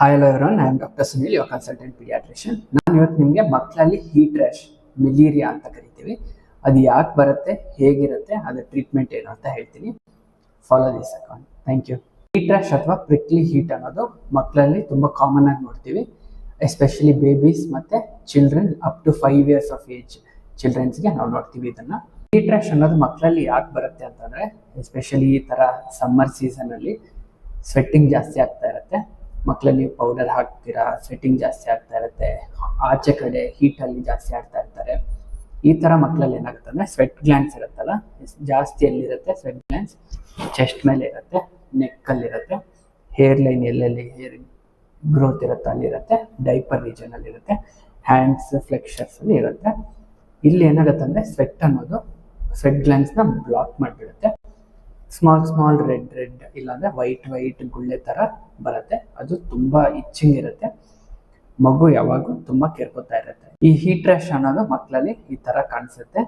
Hi hello everyone I am doctor Sunil ಯುವ consultant paediatrician ನಾನು ಇವತ್ತು ನಿಮಗೆ ಮಕ್ಕಳಲ್ಲಿ ಹೀಟ್ ರ್ಯಾಶ್ ಮಿಲೀರಿಯಾ ಅಂತ ಕರಿತೀವಿ. ಅದು ಯಾಕೆ ಬರುತ್ತೆ, ಹೇಗಿರುತ್ತೆ, ಅದರ ಟ್ರೀಟ್ಮೆಂಟ್ ಏನು ಅಂತ ಹೇಳ್ತೀನಿ. Follow this account thank you heat rash ಅಥವಾ ಪ್ರಿಕ್ಲಿ ಹೀಟ್ ಅನ್ನೋದು ಮಕ್ಕಳಲ್ಲಿ ತುಂಬ ಕಾಮನ್ ಆಗಿ ನೋಡ್ತೀವಿ. ಎಸ್ಪೆಷಲಿ ಬೇಬೀಸ್ ಮತ್ತು children up to five years of age ಚಿಲ್ಡ್ರನ್ಸ್ಗೆ ನಾವು ನೋಡ್ತೀವಿ ಇದನ್ನು. ಹೀಟ್ ರ್ಯಾಶ್ ಅನ್ನೋದು ಮಕ್ಕಳಲ್ಲಿ ಯಾಕೆ ಬರುತ್ತೆ ಅಂತಂದರೆ ಎಸ್ಪೆಷಲಿ ಈ ಥರ ಸಮ್ಮರ್ ಸೀಸನಲ್ಲಿ ಸ್ವೆಟ್ಟಿಂಗ್ ಜಾಸ್ತಿ ಆಗ್ತಾ ಇರುತ್ತೆ. ಮಕ್ಕಳಲ್ಲಿ ಪೌಡರ್ ಹಾಕ್ತೀರಾ? ಸ್ವೆಟ್ಟಿಂಗ್ ಜಾಸ್ತಿ ಆಗ್ತಾ ಇರುತ್ತೆ. ಆಚೆ ಕಡೆ ಹೀಟಲ್ಲಿ ಜಾಸ್ತಿ ಆಡ್ತಾ ಇರ್ತಾರೆ. ಈ ಥರ ಮಕ್ಕಳಲ್ಲಿ ಏನಾಗುತ್ತೆ ಅಂದರೆ ಸ್ವೆಟ್ ಗ್ಲ್ಯಾಂಡ್ಸ್ ಇರುತ್ತಲ್ಲ? ಜಾಸ್ತಿ ಎಲ್ಲಿರುತ್ತೆ? ಸ್ವೆಟ್ ಗ್ಲ್ಯಾಂಡ್ಸ್ ಚೆಸ್ಟ್ ಮೇಲೆ ಇರುತ್ತೆ ನೆಕ್ಕಲ್ಲಿರುತ್ತೆ ಹೇರ್ ಲೈನ್ ಎಲ್ಲೆಲ್ಲಿ ಹೇರ್ ಗ್ರೋತ್ ಇರುತ್ತೆ ಅಲ್ಲಿರುತ್ತೆ ಡೈಪರ್ ರೀಜನಲ್ಲಿ ಇರುತ್ತೆ ಹ್ಯಾಂಡ್ಸ್ ಫ್ಲೆಕ್ಷರ್ಸಲ್ಲಿ ಇರುತ್ತೆ. ಇಲ್ಲಿ ಏನಾಗುತ್ತೆ ಅಂದರೆ ಸ್ವೆಟ್ ಅನ್ನೋದು ಸ್ವೆಟ್ ಗ್ಲ್ಯಾಂಡ್ಸ್ನ ಬ್ಲಾಕ್ ಮಾಡಿಬಿಡುತ್ತೆ. ಸ್ಮಾಲ್ ಸ್ಮಾಲ್ ರೆಡ್ ರೆಡ್ ಇಲ್ಲಾಂದ್ರೆ ವೈಟ್ ವೈಟ್ ಗುಳ್ಳೆ ಥರ ಬರುತ್ತೆ. ಅದು ತುಂಬ ಇಚ್ಚಿಂಗ್ ಇರುತ್ತೆ ಮಗು ಯಾವಾಗೂ ತುಂಬ ಕೇರ್ಕೋತಾ ಇರುತ್ತೆ. ಈ ಹೀಟ್ ರ್ಯಾಶ್ ಅನ್ನೋದು ಮಕ್ಕಳಲ್ಲಿ ಈ ಥರ ಕಾಣಿಸುತ್ತೆ.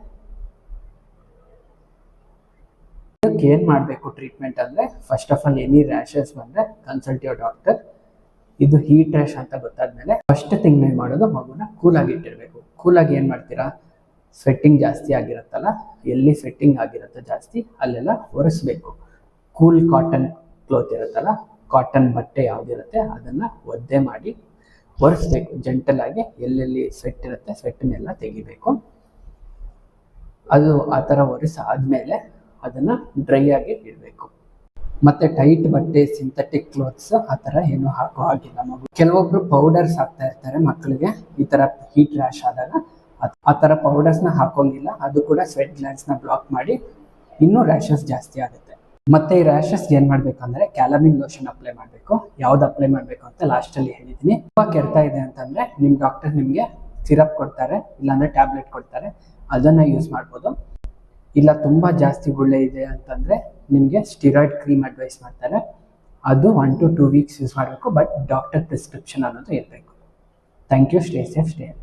ಇದಕ್ಕೆ ಏನು ಮಾಡಬೇಕು ಟ್ರೀಟ್ಮೆಂಟ್ ಅಂದರೆ first of all any rashes ಬಂದರೆ ಕನ್ಸಲ್ಟ್ ಯುವರ್ ಡಾಕ್ಟರ್ ಇದು ಹೀಟ್ ರ್ಯಾಶ್ ಅಂತ ಗೊತ್ತಾದ್ಮೇಲೆ ಫಸ್ಟ್ ಥಿಂಗ್ ಮಾಡೋದು ಮಗುನ ಕೂಲಾಗಿ ಇಟ್ಟಿರಬೇಕು. ಕೂಲಾಗಿ ಏನು ಮಾಡ್ತೀರಾ? ಸ್ವೆಟ್ಟಿಂಗ್ ಜಾಸ್ತಿ ಆಗಿರುತ್ತಲ್ಲ, ಎಲ್ಲಿ ಸ್ವೆಟ್ಟಿಂಗ್ ಆಗಿರುತ್ತೋ ಜಾಸ್ತಿ, ಅಲ್ಲೆಲ್ಲ ಒರೆಸ್ಬೇಕು. ಕೂಲ್ ಕಾಟನ್ ಕ್ಲೋತ್ ಇರುತ್ತಲ್ಲ ಕಾಟನ್ ಬಟ್ಟೆ ಯಾವುದಿರುತ್ತೆ, ಅದನ್ನು ಒದ್ದೆ ಮಾಡಿ ಒರೆಸ್ಬೇಕು. ಜಂಟಲ್ ಆಗಿ ಎಲ್ಲೆಲ್ಲಿ ಸ್ವೆಟ್ ಇರುತ್ತೆ ಸ್ವೆಟ್ಟನ್ನೆಲ್ಲ ತೆಗಿಬೇಕು. ಅದು ಆ ಥರ ಒರೆಸಾದ್ಮೇಲೆ ಅದನ್ನು ಡ್ರೈ ಆಗಿ ಇಡಬೇಕು. ಮತ್ತೆ ಟೈಟ್ ಬಟ್ಟೆ ಸಿಂಥೆಟಿಕ್ ಕ್ಲೋತ್ಸ್ ಆ ಥರ ಏನು ಹಾಕೋ ಹಾಗಿಲ್ಲ ಮಗು. ಕೆಲವೊಬ್ರು ಪೌಡರ್ಸ್ ಹಾಕ್ತಾ ಇರ್ತಾರೆ ಮಕ್ಕಳಿಗೆ, ಈ ಥರ ಹೀಟ್ ರ್ಯಾಶ್ ಆದಾಗ ಆ- ಥರ ಪೌಡರ್ಸ್ನ ಹಾಕೋಂಗಿಲ್ಲ. ಅದು ಕೂಡ ಸ್ವೆಟ್ ಗ್ಲ್ಯಾಂಡ್ಸ್ನ ಬ್ಲಾಕ್ ಮಾಡಿ ಇನ್ನೂ ರ್ಯಾಷಸ್ ಜಾಸ್ತಿ ಆಗುತ್ತೆ. ಮತ್ತೆ ಈ ರ್ಯಾಷಸ್ ಮಾಡ್ಬೇಕು ಮಾಡಬೇಕಂದ್ರೆ ಕ್ಯಾಲಮಿನ್ ಲೋಷನ್ ಅಪ್ಲೈ ಮಾಡಬೇಕು. ಯಾವ್ದು ಅಪ್ಲೈ ಮಾಡಬೇಕು ಅಂತ ಲಾಸ್ಟಲ್ಲಿ ಹೇಳಿದೀನಿ. ತುಂಬಾ ಕೆರ್ತಾ ಇದೆ ಅಂತಂದ್ರೆ ನಿಮ್ ಡಾಕ್ಟರ್ ನಿಮ್ಗೆ ಸಿರಪ್ ಕೊಡ್ತಾರೆ, ಇಲ್ಲಾಂದ್ರೆ ಟ್ಯಾಬ್ಲೆಟ್ ಕೊಡ್ತಾರೆ. ಅದನ್ನ ಯೂಸ್ ಮಾಡ್ಬೋದು. ಇಲ್ಲ ತುಂಬಾ ಜಾಸ್ತಿ ಗುಳ್ಳೆ ಇದೆ ಅಂತಂದ್ರೆ ನಿಮ್ಗೆ ಸ್ಟಿರಾಯ್ಡ್ ಕ್ರೀಮ್ ಅಡ್ವೈಸ್ ಮಾಡ್ತಾರೆ. ಅದು one to two weeks use ಮಾಡಬೇಕು ಬಟ್ ಡಾಕ್ಟರ್ ಪ್ರಿಸ್ಕ್ರಿಪ್ಷನ್ ಅನ್ನೋದು ಇರಬೇಕು. Thank you stay safe stay